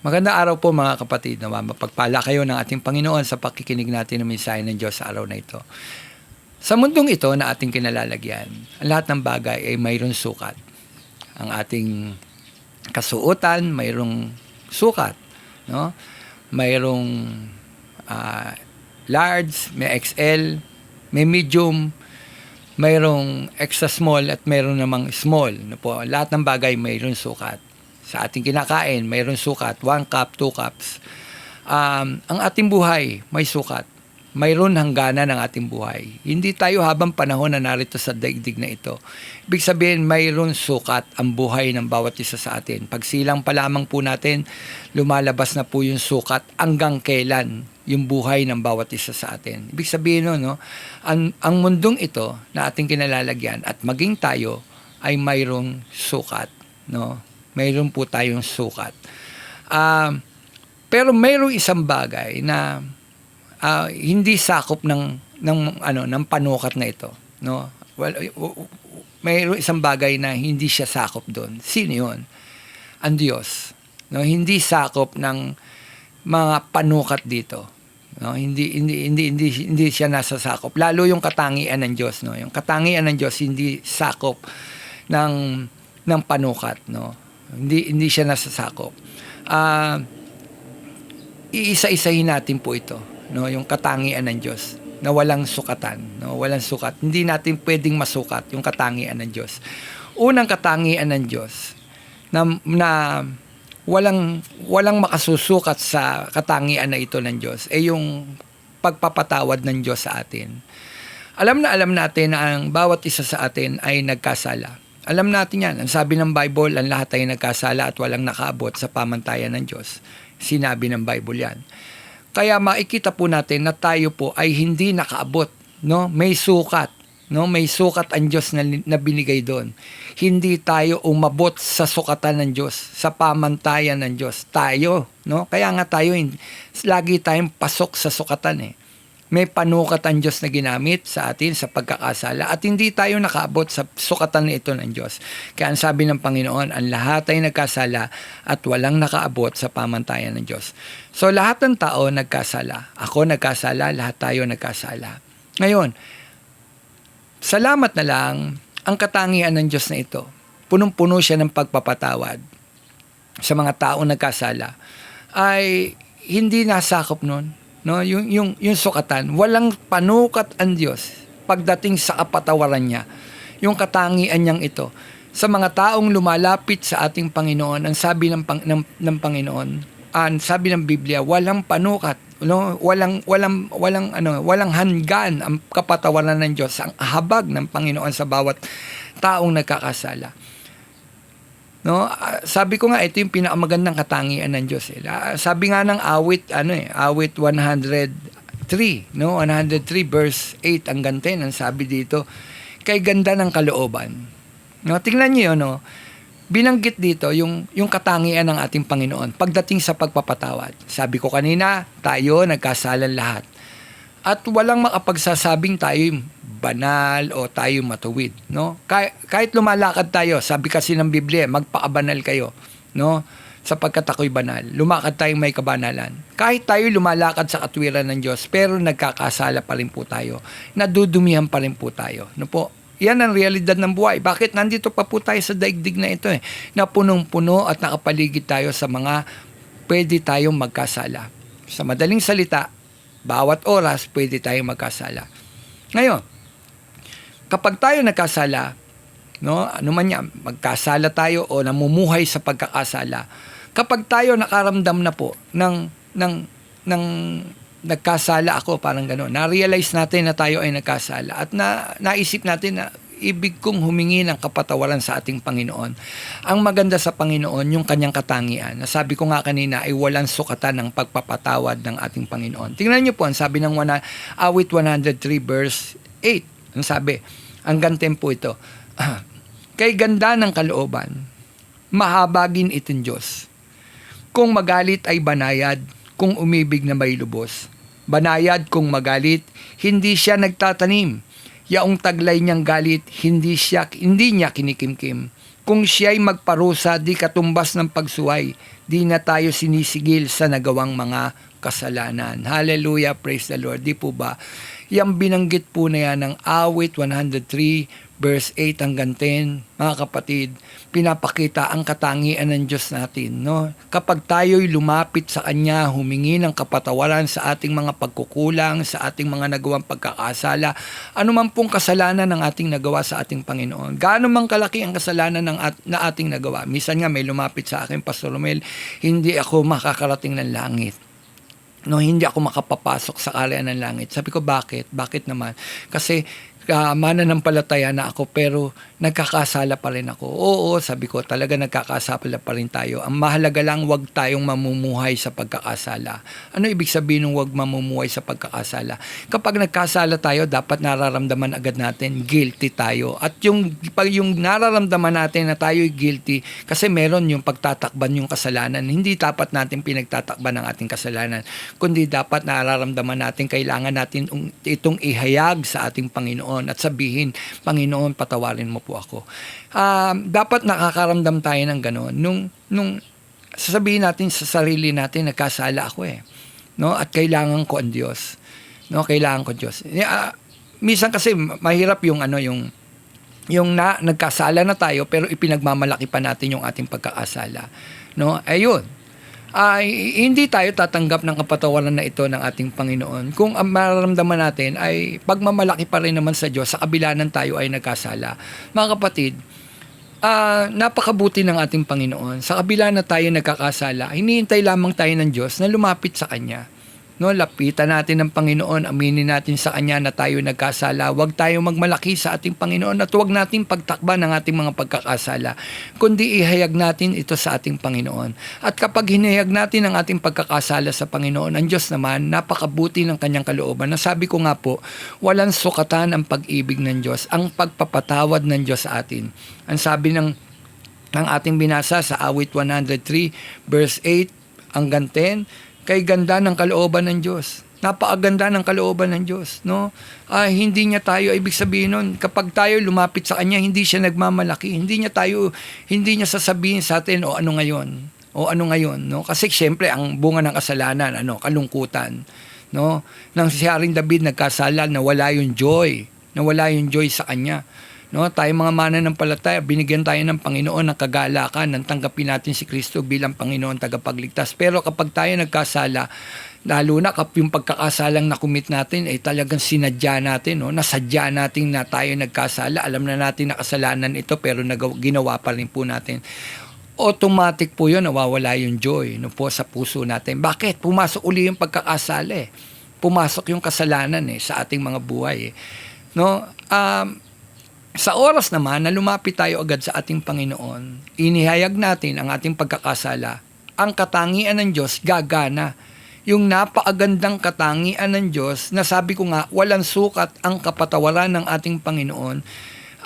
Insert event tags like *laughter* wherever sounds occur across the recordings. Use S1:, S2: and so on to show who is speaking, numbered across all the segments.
S1: Magandang araw po mga kapatid. Nawa mapagpala kayo ng ating Panginoon sa pakikinig natin ng mensahe ng Diyos sa araw na ito. Sa mundong ito na ating kinalalagyan, ang lahat ng bagay ay mayroon sukat. Ang ating kasuotan, mayroong sukat. No? Mayroong ah, large, may XL, may medium, mayroong extra small at mayroon namang small. No po? Lahat ng bagay mayroon sukat. Sa ating kinakain, mayroon sukat. One cup, two cups. Um, ang ating buhay, may sukat. Mayroon hangganan ng ating buhay. Hindi tayo habang panahon na narito sa daigdig na ito. Ibig sabihin, mayroon sukat ang buhay ng bawat isa sa atin. Pag silang pa lamang po natin, lumalabas na po yung sukat hanggang kailan yung buhay ng bawat isa sa atin. Ibig sabihin no, no ang, ang mundong ito na ating kinalalagyan at maging tayo ay mayroong sukat. No? Mayroon po tayong sukat. Ah, pero mayroong isang bagay na ah, hindi sakop ng ng ano ng panukat na ito, no? Well, w- mayroong isang bagay na hindi siya sakop doon. Sino 'yon? Ang Diyos. No, hindi sakop ng mga panukat dito. No, hindi hindi hindi hindi hindi siya nasa sakop. Lalo yung katangian ng Diyos, no. Yung katangian ng Diyos hindi sakop ng ng panukat, no. Hindi hindi siya nasa sakop. Ah iisa-isahin natin po ito, no, yung katangian ng Diyos na walang sukatan, no, walang sukat. Hindi natin pwedeng masukat yung katangian ng Diyos. Unang katangian ng Diyos na, na walang walang makasusukat sa katangian na ito ng Diyos ay yung pagpapatawad ng Diyos sa atin. Alam na alam natin na ang bawat isa sa atin ay nagkasala. Alam natin yan. Ang sabi ng Bible, ang lahat ay nagkasala at walang nakaabot sa pamantayan ng Diyos. Sinabi ng Bible yan. Kaya makikita po natin na tayo po ay hindi nakaabot. No? May sukat. No? May sukat ang Diyos na, na binigay doon. Hindi tayo umabot sa sukatan ng Diyos, sa pamantayan ng Diyos. Tayo. No? Kaya nga tayo, lagi tayong pasok sa sukatan eh may panukat ang Diyos na ginamit sa atin sa pagkakasala at hindi tayo nakaabot sa sukatan na ito ng Diyos. Kaya ang sabi ng Panginoon, ang lahat ay nagkasala at walang nakaabot sa pamantayan ng Diyos. So lahat ng tao nagkasala. Ako nagkasala, lahat tayo nagkasala. Ngayon, salamat na lang ang katangian ng Diyos na ito. Punong-puno siya ng pagpapatawad sa mga taong nagkasala ay hindi nasakop nun no yung yung yung sukatan walang panukat ang Diyos pagdating sa kapatawaran niya. Yung katangian niyang ito. Sa mga taong lumalapit sa ating Panginoon ang sabi ng pang, ng, ng Panginoon ang sabi ng Biblia walang panukat no walang walang walang ano walang hanggan ang kapatawaran ng Diyos ang habag ng Panginoon sa bawat taong nagkakasala No, Ah, sabi ko nga ito yung pinakamagandang katangian ng Diyos. Eh. Ah, Sabi nga ng awit ano eh, awit 103, no? 103 verse 8 hanggang 10 ang sabi dito, kay ganda ng kalooban. No, tingnan niyo no. Binanggit dito yung yung katangian ng ating Panginoon pagdating sa pagpapatawad. Sabi ko kanina, tayo nagkasalan lahat. At walang makapagsasabing tayo banal o tayo matuwid, no? Kahit, lumalakad tayo, sabi kasi ng Biblia, magpakabanal kayo, no? Sapagkat ako'y banal. Lumakad tayong may kabanalan. Kahit tayo lumalakad sa katwiran ng Diyos, pero nagkakasala pa rin po tayo. Nadudumihan pa rin po tayo. No po? Yan ang realidad ng buhay. Bakit nandito pa po tayo sa daigdig na ito eh? Na punong-puno at nakapaligid tayo sa mga pwede tayong magkasala. Sa madaling salita, bawat oras pwede tayong magkasala. Ngayon, kapag tayo nagkasala, no, ano man yan, magkasala tayo o namumuhay sa pagkakasala, kapag tayo nakaramdam na po ng, ng, ng nagkasala ako, parang gano'n, na-realize natin na tayo ay nagkasala at na, naisip natin na ibig kong humingi ng kapatawaran sa ating Panginoon. Ang maganda sa Panginoon, yung kanyang katangian, na sabi ko nga kanina, ay walang sukatan ng pagpapatawad ng ating Panginoon. Tingnan niyo po, ang sabi ng wana, awit 103 verse 8, ang sabi, ang gantem po ito, *clears throat* kay ganda ng kalooban, mahabagin itin Diyos. Kung magalit ay banayad, kung umibig na may lubos. Banayad kung magalit, hindi siya nagtatanim. Yaong taglay niyang galit, hindi siya hindi niya kinikimkim. Kung siya'y magparusa, di katumbas ng pagsuway. Di na tayo sinisigil sa nagawang mga kasalanan. Hallelujah, praise the Lord. Di po ba? Yang binanggit po na yan ng awit 103 verse 8 hanggang 10, mga kapatid, pinapakita ang katangian ng Diyos natin. No? Kapag tayo'y lumapit sa Kanya, humingi ng kapatawaran sa ating mga pagkukulang, sa ating mga nagawang pagkakasala, ano man pong kasalanan ng ating nagawa sa ating Panginoon. Gaano man kalaki ang kasalanan ng at, na ating nagawa. Misan nga may lumapit sa akin, Pastor Romel, hindi ako makakarating ng langit no hindi ako makapapasok sa karya ng langit. Sabi ko, bakit? Bakit naman? Kasi uh, mananampalataya na ako pero nagkakasala pa rin ako. Oo, sabi ko, talaga nagkakasala pa rin tayo. Ang mahalaga lang, wag tayong mamumuhay sa pagkakasala. Ano ibig sabihin ng wag mamumuhay sa pagkakasala? Kapag nagkasala tayo, dapat nararamdaman agad natin, guilty tayo. At yung, pag yung nararamdaman natin na tayo guilty, kasi meron yung pagtatakban yung kasalanan. Hindi dapat natin pinagtatakban ng ating kasalanan, kundi dapat nararamdaman natin, kailangan natin itong ihayag sa ating Panginoon at sabihin, Panginoon, patawarin mo ako. Um, dapat nakakaramdam tayo ng gano'n. Nung, nung sasabihin natin sa sarili natin, nagkasala ako eh. No? At kailangan ko ang Diyos. No? Kailangan ko Diyos. Uh, minsan kasi mahirap yung ano yung yung na nagkasala na tayo pero ipinagmamalaki pa natin yung ating pagkakasala. No? Ayun ay hindi tayo tatanggap ng kapatawaran na ito ng ating Panginoon kung ang mararamdaman natin ay pagmamalaki pa rin naman sa Diyos sa kabila ng tayo ay nagkasala. Mga kapatid, uh, napakabuti ng ating Panginoon. Sa kabila na tayo nagkakasala, hinihintay lamang tayo ng Diyos na lumapit sa Kanya No, lapitan natin ng Panginoon, aminin natin sa Kanya na tayo nagkasala. Huwag tayo magmalaki sa ating Panginoon at huwag natin pagtakban ng ating mga pagkakasala, kundi ihayag natin ito sa ating Panginoon. At kapag hinayag natin ang ating pagkakasala sa Panginoon, ang Diyos naman, napakabuti ng Kanyang kalooban. Nasabi ko nga po, walang sukatan ang pag-ibig ng Diyos, ang pagpapatawad ng Diyos sa atin. Ang sabi ng ng ating binasa sa awit 103 verse 8 hanggang 10, kay ganda ng kalooban ng Diyos. Napakaganda ng kalooban ng Diyos, no? Ah, hindi niya tayo ibig sabihin nun, kapag tayo lumapit sa kanya, hindi siya nagmamalaki. Hindi niya tayo hindi niya sasabihin sa atin o ano ngayon, o ano ngayon, no? Kasi siyempre ang bunga ng kasalanan, ano, kalungkutan, no? Nang si Haring David nagkasala, nawala yung joy, nawala yung joy sa kanya. No, tayo mga mananampalataya, binigyan tayo ng Panginoon ng kagalakan nang tanggapin natin si Kristo bilang Panginoon tagapagligtas. Pero kapag tayo nagkasala, lalo na kapag yung pagkakasalang nakumit natin ay eh, talagang sinadya natin, no? nasadya natin na tayo nagkasala. Alam na natin na kasalanan ito pero nagaw- ginawa pa rin po natin automatic po yun, nawawala yung joy no, po sa puso natin. Bakit? Pumasok uli yung pagkakasala eh. Pumasok yung kasalanan eh, sa ating mga buhay eh. No? Um, sa oras naman na lumapit tayo agad sa ating Panginoon, inihayag natin ang ating pagkakasala, ang katangian ng Diyos gagana. Yung napaagandang katangian ng Diyos na sabi ko nga, walang sukat ang kapatawaran ng ating Panginoon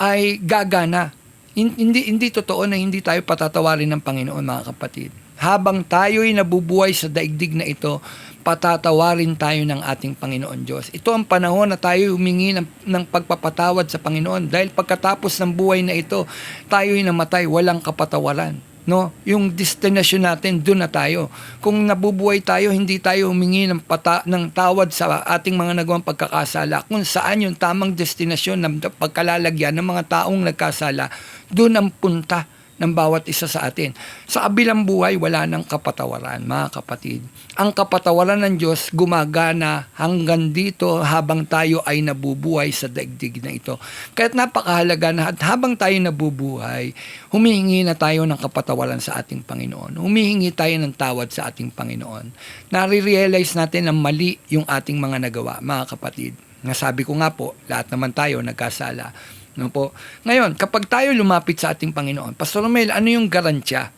S1: ay gagana. Hindi, hindi totoo na hindi tayo patatawarin ng Panginoon mga kapatid. Habang tayo'y nabubuhay sa daigdig na ito, patatawarin tayo ng ating Panginoon Diyos. Ito ang panahon na tayo humingi ng, ng pagpapatawad sa Panginoon dahil pagkatapos ng buhay na ito, tayo'y namatay, walang kapatawaran. No, yung destination natin doon na tayo. Kung nabubuhay tayo, hindi tayo humingi ng pata, ng tawad sa ating mga nagawang pagkakasala. Kung saan yung tamang destinasyon ng pagkalalagyan ng mga taong nagkasala, doon ang punta ng bawat isa sa atin. Sa kabilang buhay, wala nang kapatawaran, mga kapatid. Ang kapatawaran ng Diyos gumagana hanggang dito habang tayo ay nabubuhay sa daigdig na ito. Kaya't napakahalaga na at habang tayo nabubuhay, humihingi na tayo ng kapatawaran sa ating Panginoon. Humihingi tayo ng tawad sa ating Panginoon. Nare-realize natin na mali yung ating mga nagawa, mga kapatid. Nasabi ko nga po, lahat naman tayo nagkasala No po. Ngayon, kapag tayo lumapit sa ating Panginoon, Pastor Romel, ano yung garantiya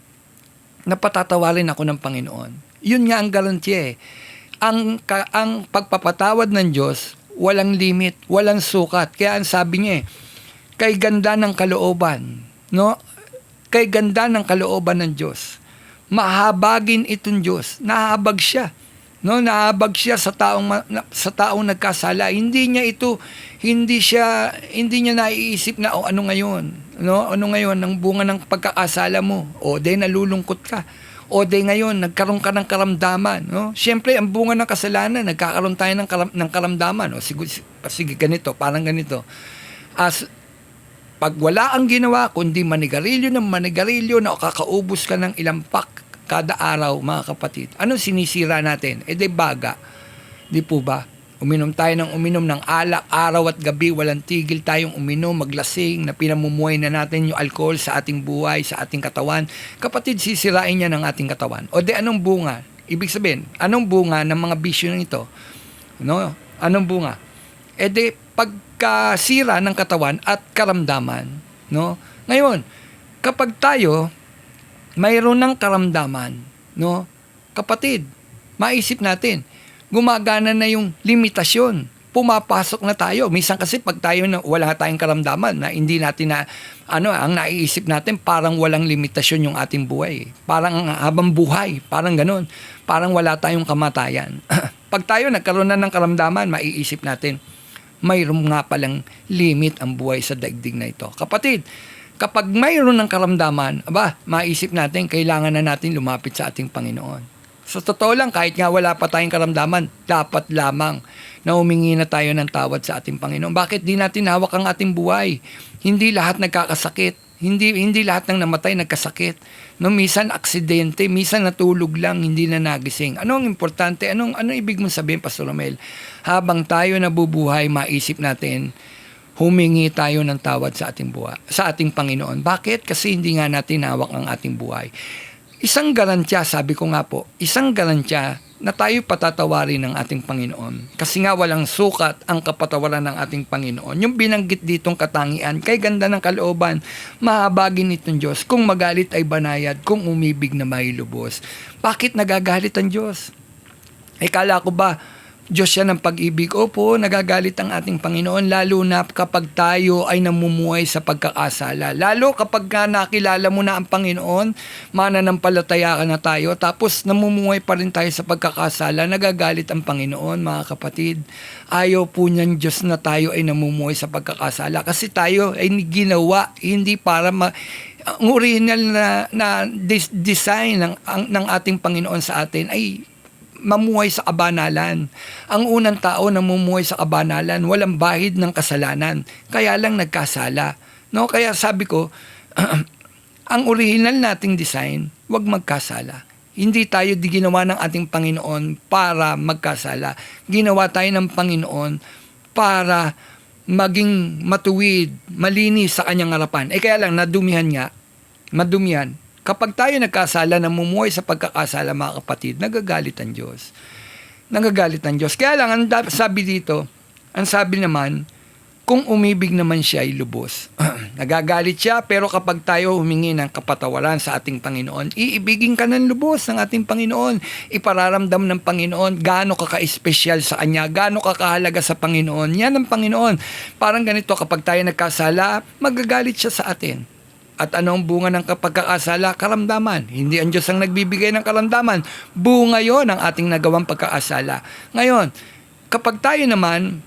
S1: na patatawarin ako ng Panginoon? Yun nga ang garantiya eh. Ang, ka, ang pagpapatawad ng Diyos, walang limit, walang sukat. Kaya ang sabi niya eh, kay ganda ng kalooban, no? Kay ganda ng kalooban ng Diyos. Mahabagin itong Diyos. Nahabag siya no nahabag siya sa taong sa taong nagkasala hindi niya ito hindi siya hindi niya naiisip na oh, ano ngayon No? Ano ngayon ang bunga ng pagkakasala mo? O de nalulungkot ka. O de ngayon nagkaroon ka ng karamdaman, no? Siyempre ang bunga ng kasalanan, nagkakaroon tayo ng, karam- ng karamdaman, no? Sige, sige ganito, parang ganito. As pag wala ang ginawa kundi manigarilyo ng manigarilyo na kakaubos ka ng ilang pak kada araw, mga kapatid. Ano sinisira natin? E de baga. Di po ba? Uminom tayo ng uminom ng alak araw at gabi, walang tigil tayong uminom, maglasing, na pinamumuhay na natin yung alcohol sa ating buhay, sa ating katawan. Kapatid, sisirain niya ng ating katawan. O de anong bunga? Ibig sabihin, anong bunga ng mga bisyo nito? No? Anong bunga? E de pagkasira ng katawan at karamdaman. No? Ngayon, kapag tayo mayroon ng karamdaman, no? Kapatid, maisip natin, gumagana na yung limitasyon. Pumapasok na tayo. Minsan kasi pag tayo na wala tayong karamdaman na hindi natin na ano, ang naiisip natin parang walang limitasyon yung ating buhay. Parang habang buhay, parang ganun. Parang wala tayong kamatayan. *clears throat* pag tayo nagkaroon na ng karamdaman, maiisip natin, mayroon nga palang limit ang buhay sa daigdig na ito. Kapatid, kapag mayroon ng karamdaman, aba, maisip natin, kailangan na natin lumapit sa ating Panginoon. Sa totoo lang, kahit nga wala pa tayong karamdaman, dapat lamang na humingi na tayo ng tawad sa ating Panginoon. Bakit di natin hawak ang ating buhay? Hindi lahat nagkakasakit. Hindi hindi lahat ng namatay nagkasakit. No, minsan aksidente, minsan natulog lang, hindi na nagising. Ano ang importante? Anong ano ibig mong sabihin, Pastor Romel? Habang tayo nabubuhay, maisip natin, humingi tayo ng tawad sa ating buhay, sa ating Panginoon. Bakit? Kasi hindi nga natin hawak ang ating buhay. Isang garantya, sabi ko nga po, isang garantya na tayo patatawarin ng ating Panginoon. Kasi nga walang sukat ang kapatawaran ng ating Panginoon. Yung binanggit ditong katangian, kay ganda ng kalooban, mahabagin itong Diyos. Kung magalit ay banayad, kung umibig na may lubos. Bakit nagagalit ang Diyos? Ay kala ko ba, Diyos siya ng pag-ibig. Opo, nagagalit ang ating Panginoon lalo na kapag tayo ay namumuhay sa pagkakasala. Lalo kapag nga nakilala mo na ang Panginoon, mananampalataya ka na tayo, tapos namumuhay pa rin tayo sa pagkakasala, nagagalit ang Panginoon, mga kapatid. Ayaw po niyan Diyos na tayo ay namumuhay sa pagkakasala kasi tayo ay ginawa hindi para ma ang original na, na design ng, ang, ng ating Panginoon sa atin ay mamuhay sa kabanalan. Ang unang tao na mumuhay sa kabanalan, walang bahid ng kasalanan. Kaya lang nagkasala. No? Kaya sabi ko, *clears throat* ang original nating design, wag magkasala. Hindi tayo di ginawa ng ating Panginoon para magkasala. Ginawa tayo ng Panginoon para maging matuwid, malinis sa kanyang harapan. Eh kaya lang, nadumihan nga, madumihan, Kapag tayo nagkasala, namumuhay sa pagkakasala mga kapatid, nagagalit ang Diyos. Nagagalit ang Diyos. Kaya lang, ang sabi dito, ang sabi naman, kung umibig naman siya ay lubos. *clears throat* Nagagalit siya, pero kapag tayo humingi ng kapatawaran sa ating Panginoon, iibigin ka ng lubos ng ating Panginoon. Ipararamdam ng Panginoon gaano ka ka-espesyal sa Kanya, gaano ka kahalaga sa Panginoon. Yan ang Panginoon. Parang ganito, kapag tayo nagkasala, magagalit siya sa atin. At ano ang bunga ng pagkakasala? Karamdaman. Hindi ang Diyos ang nagbibigay ng karamdaman. Bunga yon ng ating nagawang pagkakasala. Ngayon, kapag tayo naman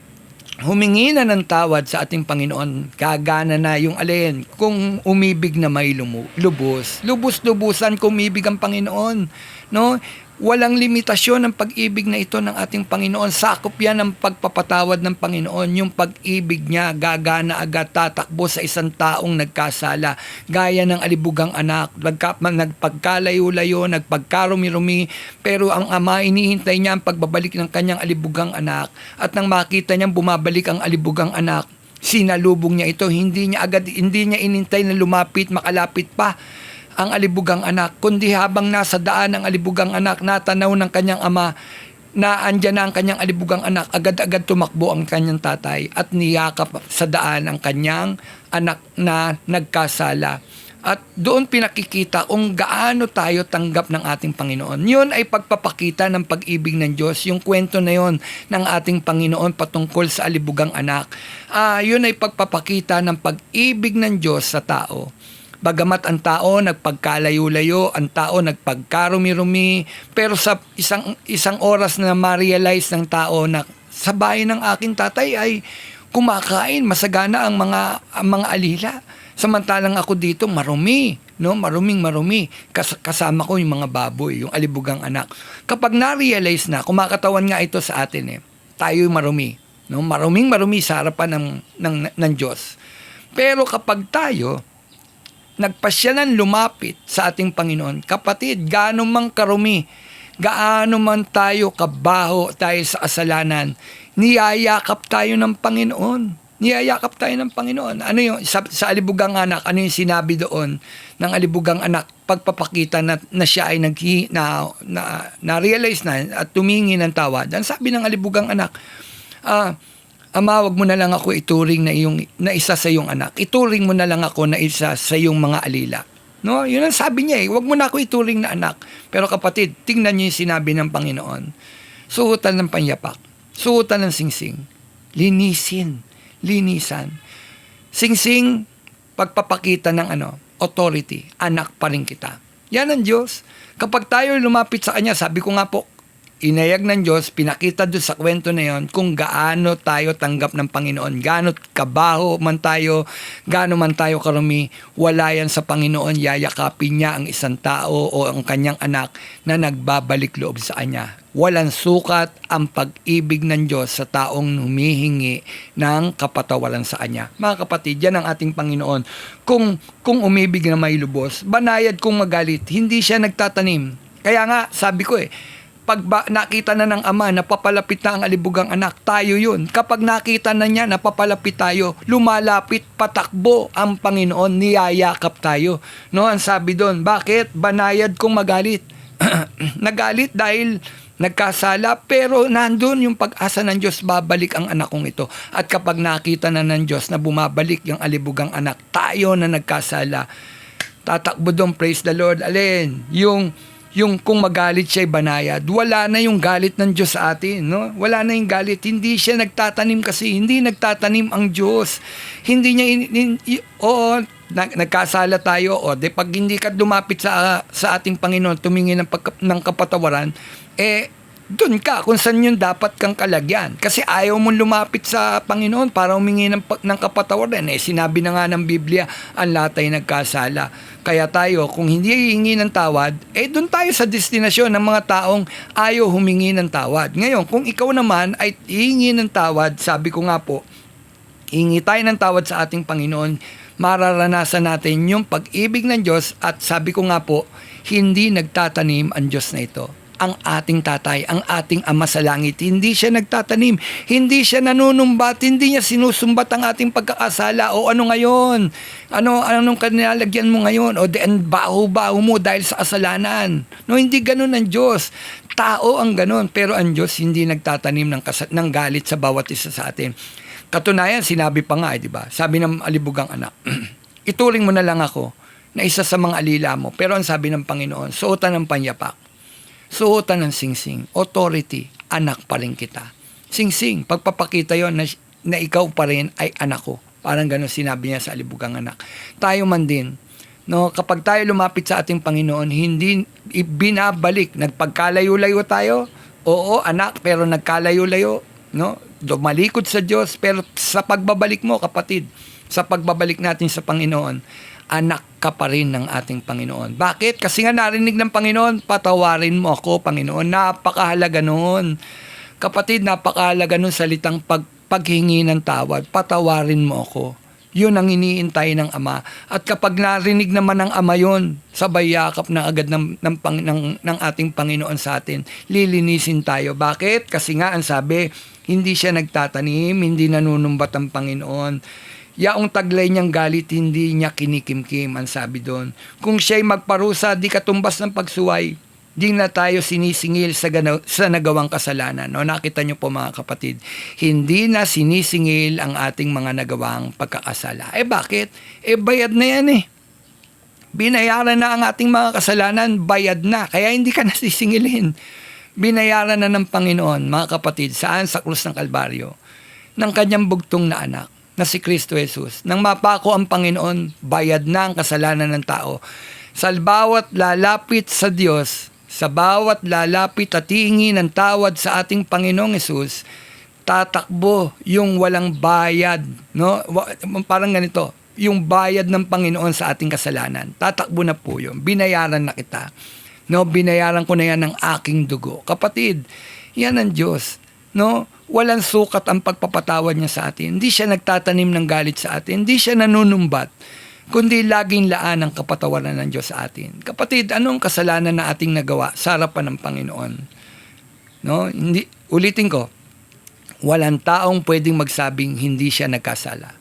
S1: humingi na ng tawad sa ating Panginoon, gagana na yung alin. Kung umibig na may lubos, lubos-lubusan kumibig ang Panginoon. No? Walang limitasyon ang pag-ibig na ito ng ating Panginoon. Sakop yan ng pagpapatawad ng Panginoon. Yung pag-ibig niya gagana agad tatakbo sa isang taong nagkasala. Gaya ng alibugang anak. Nagka, nagpagkalayo-layo, nagpagkarumi-rumi. Pero ang ama, inihintay niya ang pagbabalik ng kanyang alibugang anak. At nang makita niyang bumabalik ang alibugang anak, sinalubong niya ito. Hindi niya agad, hindi niya inintay na lumapit, makalapit pa ang alibugang anak, kundi habang nasa daan ang alibugang anak, natanaw ng kanyang ama na andyan na ang kanyang alibugang anak, agad-agad tumakbo ang kanyang tatay at niyakap sa daan ang kanyang anak na nagkasala. At doon pinakikita kung gaano tayo tanggap ng ating Panginoon. Yun ay pagpapakita ng pag-ibig ng Diyos. Yung kwento na yon ng ating Panginoon patungkol sa alibugang anak. Ah, yun ay pagpapakita ng pag-ibig ng Diyos sa tao. Bagamat ang tao nagpagkalayo-layo, ang tao nagpagkarumi-rumi, pero sa isang isang oras na ma-realize ng tao na sa bahay ng aking tatay ay kumakain, masagana ang mga ang mga alila. Samantalang ako dito marumi, no? Maruming marumi. Kas- kasama ko yung mga baboy, yung alibugang anak. Kapag na-realize na, kumakatawan nga ito sa atin eh. Tayo marumi, no? Maruming marumi sa harapan ng ng ng Diyos. Pero kapag tayo nagpasyanan lumapit sa ating Panginoon, kapatid, gaano mang karumi, gaano man tayo kabaho tayo sa kasalanan, niyayakap tayo ng Panginoon. Niyayakap tayo ng Panginoon. Ano yung, sa, sa alibugang anak, ano yung sinabi doon ng alibugang anak, pagpapakita na, na siya ay nag, na, na, na-realize na at tumingi ng tawad. Ang sabi ng alibugang anak, ah, Ama, wag mo na lang ako ituring na iyong na isa sa iyong anak. Ituring mo na lang ako na isa sa iyong mga alila. No, yun ang sabi niya eh. Wag mo na ako ituring na anak. Pero kapatid, tingnan niyo yung sinabi ng Panginoon. Suhutan ng panyapak. Suhutan ng singsing. Linisin. Linisan. Singsing, pagpapakita ng ano, authority. Anak pa rin kita. Yan ang Diyos. Kapag tayo lumapit sa Kanya, sabi ko nga po, inayag ng Diyos, pinakita doon sa kwento na yon kung gaano tayo tanggap ng Panginoon, gaano kabaho man tayo, gaano man tayo karumi, wala yan sa Panginoon, yayakapin niya ang isang tao o ang kanyang anak na nagbabalik loob sa Kanya. Walang sukat ang pag-ibig ng Diyos sa taong humihingi ng kapatawalan sa Kanya. Mga kapatid, yan ang ating Panginoon. Kung, kung umibig na may lubos, banayad kung magalit, hindi siya nagtatanim. Kaya nga, sabi ko eh, pag ba, nakita na ng ama na papalapit na ang alibugang anak, tayo yun. Kapag nakita na niya na papalapit tayo, lumalapit, patakbo ang Panginoon, niyayakap tayo. No, ang sabi doon, bakit? Banayad kong magalit. *clears throat* Nagalit dahil nagkasala, pero nandun yung pag-asa ng Diyos, babalik ang anak kong ito. At kapag nakita na ng Diyos na bumabalik yung alibugang anak, tayo na nagkasala, tatakbo doon, praise the Lord. Alin, yung yung kung magalit siya banayad, wala na yung galit ng Diyos sa atin, no? Wala na yung galit. Hindi siya nagtatanim kasi, hindi nagtatanim ang Diyos. Hindi niya, in, in, i- oo, nag, nagkasala tayo, o, de pag hindi ka lumapit sa, sa ating Panginoon, tumingin ng, pagka, ng kapatawaran, eh, doon ka kung saan yung dapat kang kalagyan. Kasi ayaw mong lumapit sa Panginoon para humingi ng, ng kapatawaran. Eh, sinabi na nga ng Biblia, ang lahat ay nagkasala. Kaya tayo, kung hindi hihingi ng tawad, eh doon tayo sa destinasyon ng mga taong ayaw humingi ng tawad. Ngayon, kung ikaw naman ay hihingi ng tawad, sabi ko nga po, hingi tayo ng tawad sa ating Panginoon, mararanasan natin yung pag-ibig ng Diyos at sabi ko nga po, hindi nagtatanim ang Diyos na ito ang ating tatay, ang ating ama sa langit. Hindi siya nagtatanim, hindi siya nanunumbat, hindi niya sinusumbat ang ating pagkakasala. O ano ngayon? Ano anong kanilalagyan mo ngayon? O ang baho-baho mo dahil sa kasalanan. No, hindi ganun ang Diyos. Tao ang ganun, pero ang Diyos hindi nagtatanim ng, kas- ng galit sa bawat isa sa atin. Katunayan, sinabi pa nga, eh, di ba? Sabi ng alibugang anak, *clears throat* ituring mo na lang ako na isa sa mga alila mo. Pero ang sabi ng Panginoon, suotan ng panyapak suotan ng singsing, authority, anak pa rin kita. Singsing, pagpapakita yon na, na ikaw pa rin ay anak ko. Parang ganun sinabi niya sa alibugang anak. Tayo man din, no, kapag tayo lumapit sa ating Panginoon, hindi binabalik, nagpagkalayo-layo tayo, oo, anak, pero nagkalayo-layo, no, dumalikod sa Diyos, pero sa pagbabalik mo, kapatid, sa pagbabalik natin sa Panginoon, anak ka pa rin ng ating Panginoon. Bakit? Kasi nga narinig ng Panginoon, patawarin mo ako, Panginoon. Napakahalaga noon. Kapatid, napakahalaga noon salitang pag, paghingi ng tawad. Patawarin mo ako. Yun ang iniintay ng Ama. At kapag narinig naman ng Ama yun, sabay yakap na agad ng, ng, pang, ng, ng ating Panginoon sa atin. Lilinisin tayo. Bakit? Kasi nga ang sabi, hindi siya nagtatanim, hindi nanunumbat ang Panginoon. Yaong taglay niyang galit, hindi niya kinikimkim, ang sabi doon. Kung siya'y magparusa, di katumbas ng pagsuway, di na tayo sinisingil sa, gana- sa nagawang kasalanan. No, nakita niyo po mga kapatid, hindi na sinisingil ang ating mga nagawang pagkakasala. Eh bakit? Eh bayad na yan eh. Binayaran na ang ating mga kasalanan, bayad na. Kaya hindi ka *laughs* nasisingilin. Binayaran na ng Panginoon, mga kapatid, saan sa krus ng Kalbaryo, ng kanyang bugtong na anak na si Kristo Jesus. Nang mapako ang Panginoon, bayad na ang kasalanan ng tao. Sa bawat lalapit sa Diyos, sa bawat lalapit at hihingi ng tawad sa ating Panginoong Jesus, tatakbo yung walang bayad. No? Parang ganito, yung bayad ng Panginoon sa ating kasalanan. Tatakbo na po yun. Binayaran na kita. No, binayaran ko na yan ng aking dugo. Kapatid, yan ang Diyos. No? Walang sukat ang pagpapatawad niya sa atin. Hindi siya nagtatanim ng galit sa atin. Hindi siya nanunumbat kundi laging laan ang kapatawaran ng Diyos sa atin. Kapatid, anong kasalanan na ating nagawa sa harapan ng Panginoon? No? Hindi, ulitin ko, walang taong pwedeng magsabing hindi siya nagkasala.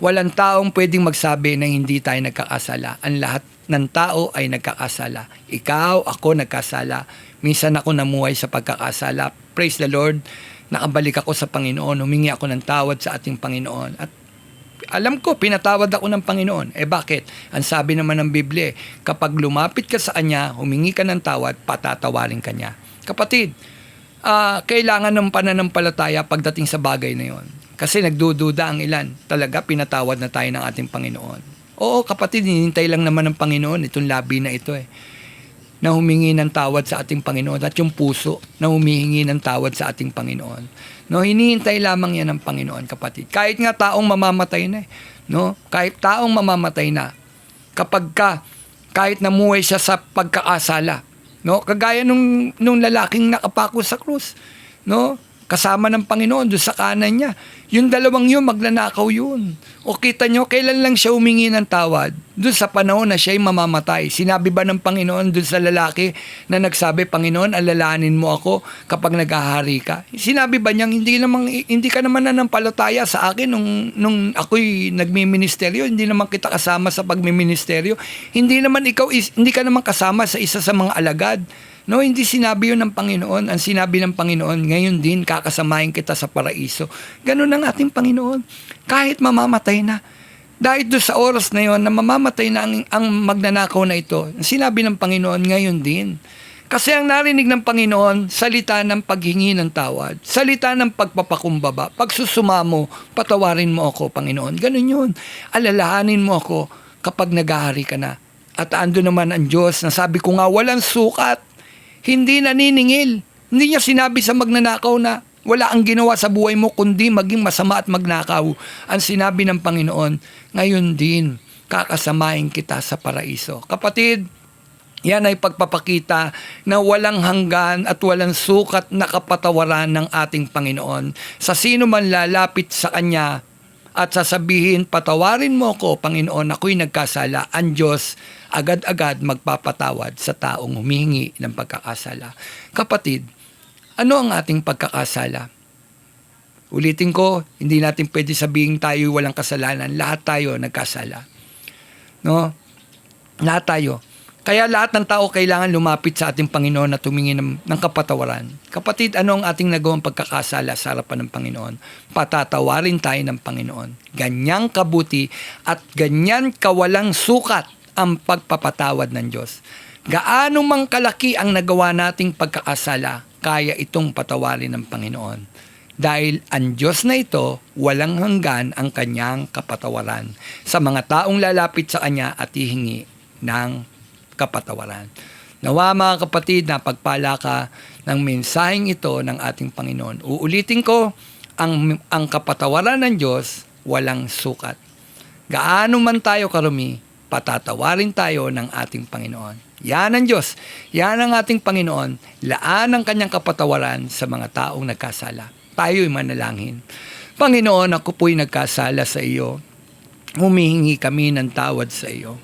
S1: Walang taong pwedeng magsabi na hindi tayo nagkakasala. Ang lahat ng tao ay nagkakasala. Ikaw, ako nagkasala. Minsan ako namuhay sa pagkakasala. Praise the Lord. Nakabalik ako sa Panginoon. Humingi ako ng tawad sa ating Panginoon. At alam ko, pinatawad ako ng Panginoon. Eh bakit? Ang sabi naman ng Biblia, kapag lumapit ka sa Kanya, humingi ka ng tawad, patatawarin ka niya. Kapatid, ah, kailangan ng pananampalataya pagdating sa bagay na yon. Kasi nagdududa ang ilan. Talaga, pinatawad na tayo ng ating Panginoon. Oo, kapatid, hinintay lang naman ng Panginoon itong labi na ito eh na humingi ng tawad sa ating Panginoon at yung puso na humihingi ng tawad sa ating Panginoon. No, hinihintay lamang yan ng Panginoon, kapatid. Kahit nga taong mamamatay na, eh, no? Kahit taong mamamatay na, kapag ka kahit namuhay siya sa pagkakasala, no? Kagaya nung nung lalaking nakapako sa krus, no? Kasama ng Panginoon doon sa kanan niya. Yung dalawang yun, magnanakaw yun. O kita nyo, kailan lang siya humingi ng tawad? Doon sa panahon na siya'y mamamatay. Sinabi ba ng Panginoon doon sa lalaki na nagsabi, Panginoon, alalahanin mo ako kapag naghahari ka? Sinabi ba niyang, hindi, namang, hindi ka naman nanampalataya sa akin nung, nung ako'y nagmiministeryo, hindi naman kita kasama sa pagmiministeryo, hindi naman ikaw, hindi ka naman kasama sa isa sa mga alagad. No, hindi sinabi yun ng Panginoon. Ang sinabi ng Panginoon, ngayon din kakasamahin kita sa paraiso. Ganun ang ating Panginoon. Kahit mamamatay na. Dahil doon sa oras na yon na mamamatay na ang, ang magnanakaw na ito, sinabi ng Panginoon, ngayon din. Kasi ang narinig ng Panginoon, salita ng paghingi ng tawad, salita ng pagpapakumbaba, pagsusumamo, patawarin mo ako, Panginoon. Ganun yun. Alalahanin mo ako kapag naghahari ka na. At ando naman ang Diyos na sabi ko nga, walang sukat hindi naniningil. Hindi niya sinabi sa magnanakaw na wala ang ginawa sa buhay mo kundi maging masama at magnakaw. Ang sinabi ng Panginoon, ngayon din kakasamahin kita sa paraiso. Kapatid, yan ay pagpapakita na walang hanggan at walang sukat na kapatawaran ng ating Panginoon. Sa sino man lalapit sa Kanya at sasabihin, patawarin mo ako, Panginoon, ako'y nagkasala. Ang Diyos agad-agad magpapatawad sa taong humihingi ng pagkakasala. Kapatid, ano ang ating pagkakasala? Ulitin ko, hindi natin pwede sabihin tayo walang kasalanan. Lahat tayo nagkasala. No? Lahat tayo. Kaya lahat ng tao kailangan lumapit sa ating Panginoon at tumingin ng, ng kapatawaran. Kapatid, ano ang ating nagawang pagkakasala sa harapan ng Panginoon? Patatawarin tayo ng Panginoon. Ganyang kabuti at ganyan kawalang sukat ang pagpapatawad ng Diyos. Gaano mang kalaki ang nagawa nating pagkakasala, kaya itong patawarin ng Panginoon. Dahil ang Diyos na ito, walang hanggan ang kanyang kapatawaran sa mga taong lalapit sa Kanya at hihingi ng kapatawaran. Nawa mga kapatid, napagpala ka ng mensaheng ito ng ating Panginoon. Uulitin ko, ang, ang kapatawaran ng Diyos walang sukat. Gaano man tayo karumi, patatawarin tayo ng ating Panginoon. Yan ang Diyos. Yan ang ating Panginoon. Laan ang kanyang kapatawaran sa mga taong nagkasala. Tayo'y manalangin. Panginoon, ako po'y nagkasala sa iyo. Humihingi kami ng tawad sa iyo.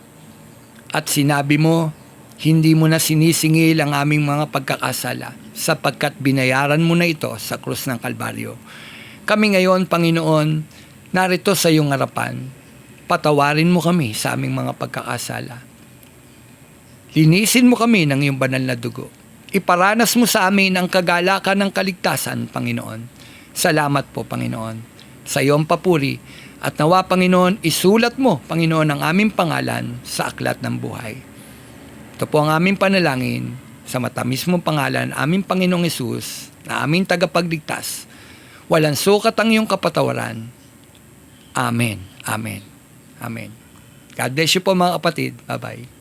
S1: At sinabi mo, hindi mo na sinisingil ang aming mga pagkakasala sapagkat binayaran mo na ito sa krus ng Kalbaryo. Kami ngayon, Panginoon, narito sa iyong harapan. Patawarin mo kami sa aming mga pagkakasala. Linisin mo kami ng iyong banal na dugo. Iparanas mo sa amin ang kagalakan ng kaligtasan, Panginoon. Salamat po, Panginoon. Sa iyong papuri at nawa, Panginoon, isulat mo, Panginoon, ang aming pangalan sa aklat ng buhay. Ito po ang aming panalangin sa matamis mong pangalan, aming Panginoong Yesus, na aming tagapagligtas. Walang sukat ang iyong kapatawaran. Amen. Amen. Amen. God bless you po mga kapatid. Bye-bye.